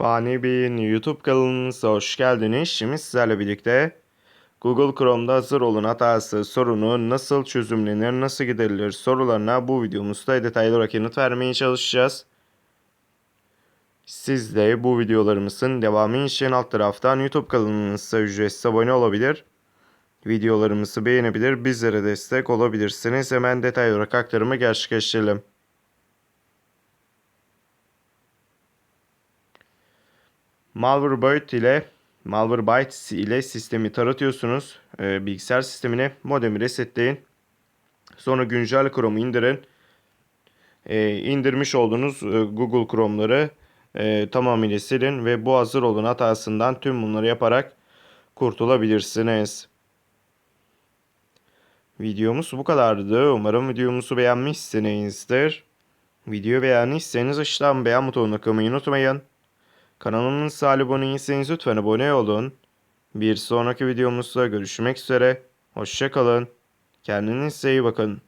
Fani Bey'in YouTube kanalımıza hoş geldiniz. Şimdi sizlerle birlikte Google Chrome'da hazır olun hatası sorunu nasıl çözümlenir, nasıl giderilir sorularına bu videomuzda detaylı olarak yanıt vermeye çalışacağız. Siz de bu videolarımızın devamı için alt taraftan YouTube kanalımıza ücretsiz abone olabilir. Videolarımızı beğenebilir, bizlere destek olabilirsiniz. Hemen detaylı olarak aktarımı gerçekleştirelim. Malwarebyte ile Malwarebytes ile sistemi taratıyorsunuz. Ee, bilgisayar sistemine modemi resetleyin. Sonra güncel Chrome'u indirin. Ee, indirmiş olduğunuz e, Google Chrome'ları e, tamamıyla silin ve bu hazır olun hatasından tüm bunları yaparak kurtulabilirsiniz. Videomuz bu kadardı. Umarım videomuzu beğenmişsinizdir. Videoyu beğendiyseniz aşağıdan beğen butonuna tıklamayı unutmayın. Kanalımıza abone değilseniz lütfen abone olun. Bir sonraki videomuzda görüşmek üzere. Hoşçakalın. Kendinize iyi bakın.